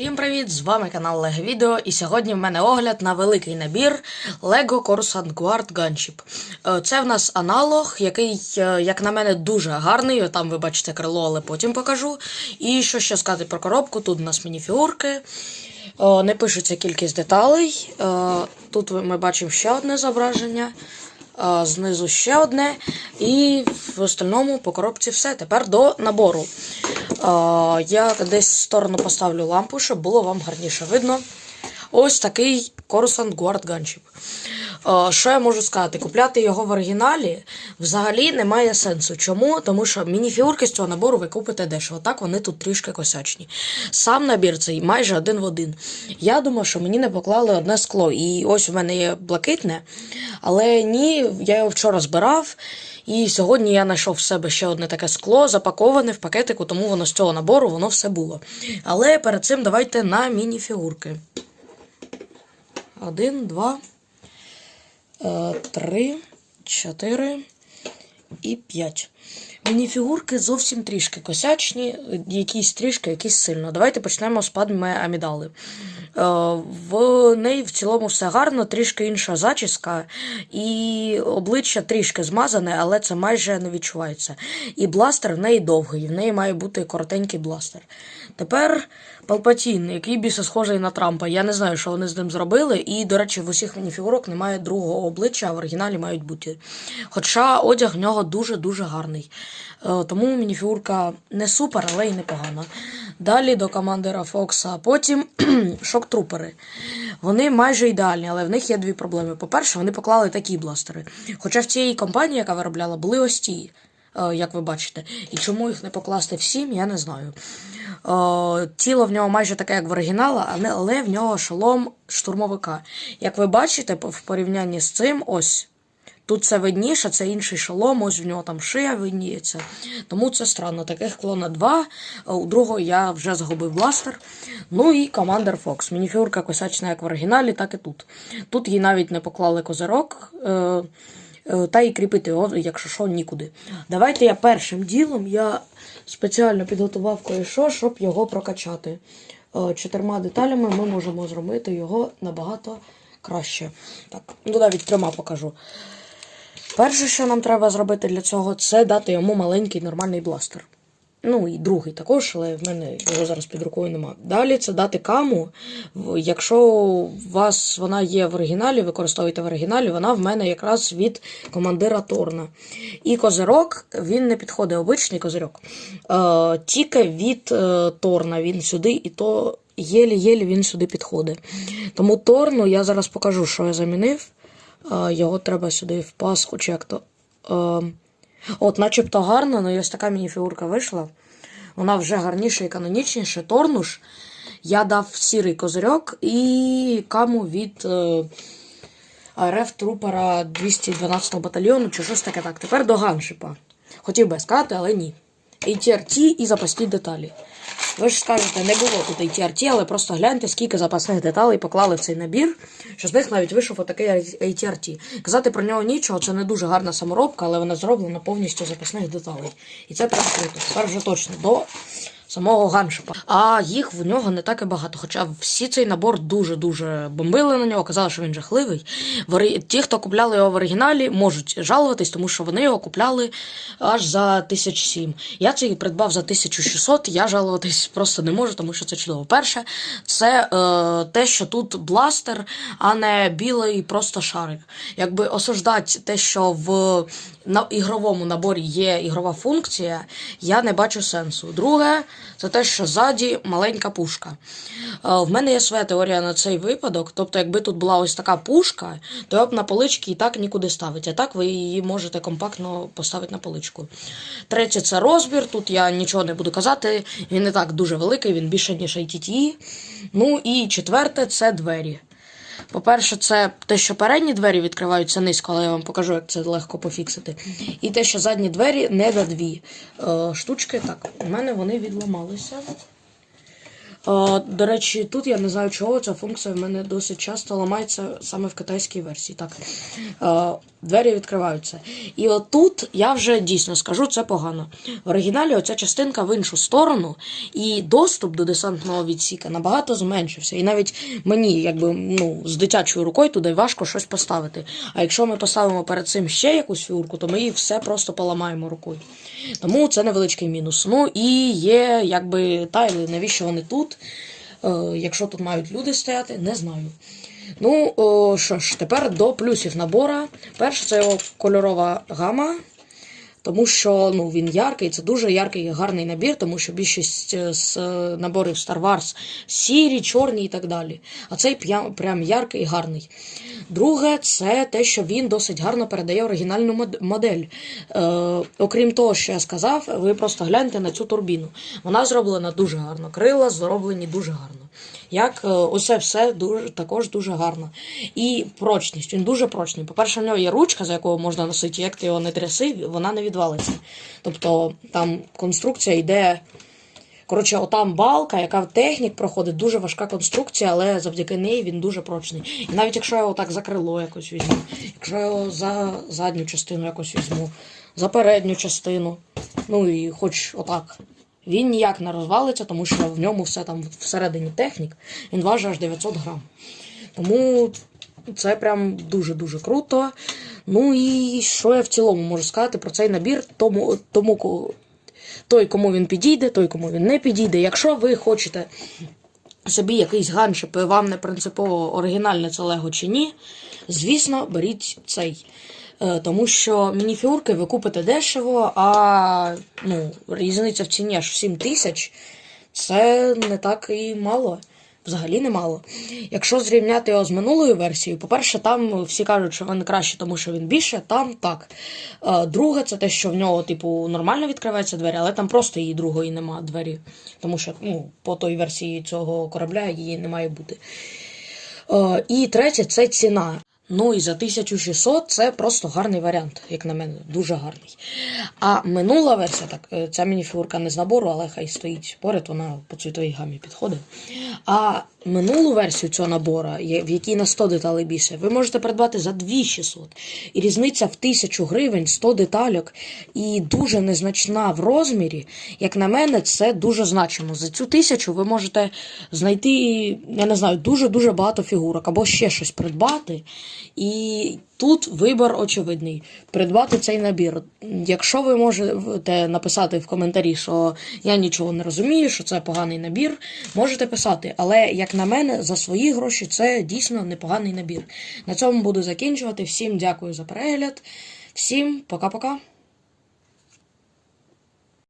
Всім привіт! З вами канал Lego Відео, і сьогодні в мене огляд на великий набір Lego Coruscant Guard Gunship. Е, Це в нас аналог, який, е, як на мене, дуже гарний. Там ви бачите крило, але потім покажу. І що ще сказати про коробку? Тут у нас мініфігурки. Е, Не пишеться кількість деталей. Е, Тут ми бачимо ще одне зображення. Знизу ще одне. І в остальному по коробці все. Тепер до набору. Я десь в сторону поставлю лампу, щоб було вам гарніше видно. Ось такий Coruscant Guard Gunship. Що я можу сказати? Купляти його в оригіналі взагалі немає сенсу. Чому? Тому що мініфігурки з цього набору ви купите дешево. Так вони тут трішки косячні. Сам набір цей майже один в один. Я думав, що мені не поклали одне скло. І ось у мене є блакитне. Але ні, я його вчора збирав. І сьогодні я знайшов в себе ще одне таке скло, запаковане в пакетику, тому воно з цього набору воно все було. Але перед цим давайте на мініфігурки. Один, два, е, три, чотири і п'ять. Мініфігурки зовсім трішки косячні, якісь трішки, якісь сильно. Давайте почнемо з падме Амідали. Е, В неї в цілому все гарно, трішки інша зачіска, і обличчя трішки змазане, але це майже не відчувається. І бластер в неї довгий, в неї має бути коротенький бластер. Тепер Палпатін, який більше схожий на Трампа. Я не знаю, що вони з ним зробили. І, до речі, в усіх мініфігурок немає другого обличчя, а в оригіналі мають бути. Хоча одяг в нього дуже-дуже гарний. Е, Тому мініфігурка не супер, але й непогана. Далі до командира Фокса. Потім шок-трупери. Вони майже ідеальні, але в них є дві проблеми. По-перше, вони поклали такі бластери. Хоча в цій компанії, яка виробляла, були ось ті. е, Як ви бачите, і чому їх не покласти всім, я не знаю. Е, тіло в нього майже таке, як в оригінала, але в нього шолом штурмовика. Як ви бачите, в порівнянні з цим, ось тут це видніше, це інший шолом, ось в нього там шия видніється. Тому це странно. Таких клона два. е, У другого я вже загубив бластер. Ну і Командер Фокс. Мініфігурка косячна як в оригіналі, так і тут. Тут їй навіть не поклали козирок. Е, е, та і кріпити його, якщо що, нікуди. Давайте я першим ділом я спеціально підготував кое-що, щоб його прокачати. Чотирма деталями ми можемо зробити його набагато краще. Так, ну навіть трьома покажу. Перше, що нам треба зробити для цього, це дати йому маленький нормальний бластер. Ну і другий також, але в мене його зараз під рукою нема. Далі це дати каму. Якщо у вас вона є в оригіналі, використовуєте в оригіналі, вона в мене якраз від командира Торна. І козирок, він не підходить, обичний козирок. Е, тільки від е, Торна він сюди, і то єлі-єлі він сюди підходить. Тому Торну я зараз покажу, що я замінив. Його треба сюди в пасху, чи як то. От, начебто гарно, але ось така мініфігурка вийшла. Вона вже гарніша і канонічніша. Торнуш. Я дав сірий козирьок і каму від е, РФ трупера 212 батальйону чи щось таке так. Тепер до ганшипа. Хотів би сказати, але ні. ATRT і запасні деталі. Ви ж скажете, не було тут ATRT, але просто гляньте, скільки запасних деталей поклали в цей набір, що з них навіть вийшов отакий ATRT. Казати про нього нічого, це не дуже гарна саморобка, але вона зроблена повністю запасних деталей. І це прям. Тепер вже точно до самого ганшипа. А їх в нього не так і багато. Хоча всі цей набор дуже-дуже бомбили на нього, казали, що він жахливий. Ті, хто купляли його в оригіналі, можуть жалуватись, тому що вони його купляли аж за 1007. Я цей придбав за 1600, я жалуватись просто не можу, тому що це чудово. Перше, це е, те, що тут бластер, а не білий просто шарик. Якби осуждати те, що в на ігровому наборі є ігрова функція, я не бачу сенсу. Друге, це те, що ззаді маленька пушка. Е, В мене є своя теорія на цей випадок. Тобто, якби тут була ось така пушка, то я б на полички і так нікуди ставити. А так ви її можете компактно поставити на поличку. Третє це розбір. Тут я нічого не буду казати. Він не так дуже великий, він більше, ніж ITT. Ну і четверте це двері. По-перше, це те, що передні двері відкриваються низько, але я вам покажу, як це легко пофіксити. І те, що задні двері не на дві е, штучки. Так, у мене вони відламалися. Е, до речі, тут я не знаю чого, ця функція в мене досить часто ламається саме в китайській версії. Так, е, двері відкриваються. І отут я вже дійсно скажу, це погано. В оригіналі оця частинка в іншу сторону, і доступ до десантного відсіка набагато зменшився. І навіть мені, якби ну, з дитячою рукою туди важко щось поставити. А якщо ми поставимо перед цим ще якусь фігурку, то ми її все просто поламаємо рукою. Тому це невеличкий мінус. Ну і є якби тайли, навіщо вони тут? Е, якщо тут мають люди стояти, не знаю. Ну, що ж, тепер до плюсів набора. Перше, це його кольорова гама. Тому що ну, він яркий, це дуже яркий і гарний набір, тому що більшість е, з е, наборів Star Wars сірі, чорні і так далі. А цей прям, яркий і гарний. Друге, це те, що він досить гарно передає оригінальну модель. Е, окрім того, що я сказав, ви просто гляньте на цю турбіну. Вона зроблена дуже гарно. Крила зроблені дуже гарно. Як е, усе все дуже також дуже гарно. І прочність. Він дуже прочний. По-перше, в нього є ручка, за якою можна носити, як ти його не тряси, вона не відвалиться. Тобто там конструкція йде. Коротше, отам балка, яка в технік проходить, дуже важка конструкція, але завдяки неї він дуже прочний. І навіть якщо я його так за крило якось візьму, якщо я його за задню частину якось візьму, за передню частину, ну і хоч отак. Він ніяк не розвалиться, тому що в ньому все там всередині технік, він важить аж 900 грам. Тому це прям дуже-дуже круто. Ну і що я в цілому можу сказати про цей набір, тому, тому той, кому він підійде, той, кому він не підійде. Якщо ви хочете собі якийсь ганшип, вам не принципово оригінальне це Лего чи ні, звісно, беріть цей. Е, Тому що мініфігурки ви купите дешево, а ну, різниця в ціні аж в 7 тисяч це не так і мало. Взагалі немало. Якщо зрівняти його з минулою версією, по-перше, там всі кажуть, що він краще, тому що він більше, там так. Е, Друге, це те, що в нього, типу, нормально відкриваються двері, але там просто її другої нема двері. Тому що ну, по той версії цього корабля її не має бути. Е, І третє це ціна. Ну і за 1600 це просто гарний варіант, як на мене, дуже гарний. А минула версія, так, е, ця мініфігурка не з набору, але хай стоїть поряд, вона по цвітовій гамі підходить. А минулу версію цього набора, в якій на 100 деталей більше, ви можете придбати за 2600. І різниця в 1000 гривень, 100 детальок і дуже незначна в розмірі, як на мене, це дуже значимо. За цю тисячу ви можете знайти, я не знаю, дуже-дуже багато фігурок або ще щось придбати. І тут вибір очевидний. Придбати цей набір. Якщо ви можете написати в коментарі, що я нічого не розумію, що це поганий набір, можете писати. Але, як на мене, за свої гроші це дійсно непоганий набір. На цьому буду закінчувати. Всім дякую за перегляд. Всім пока-пока.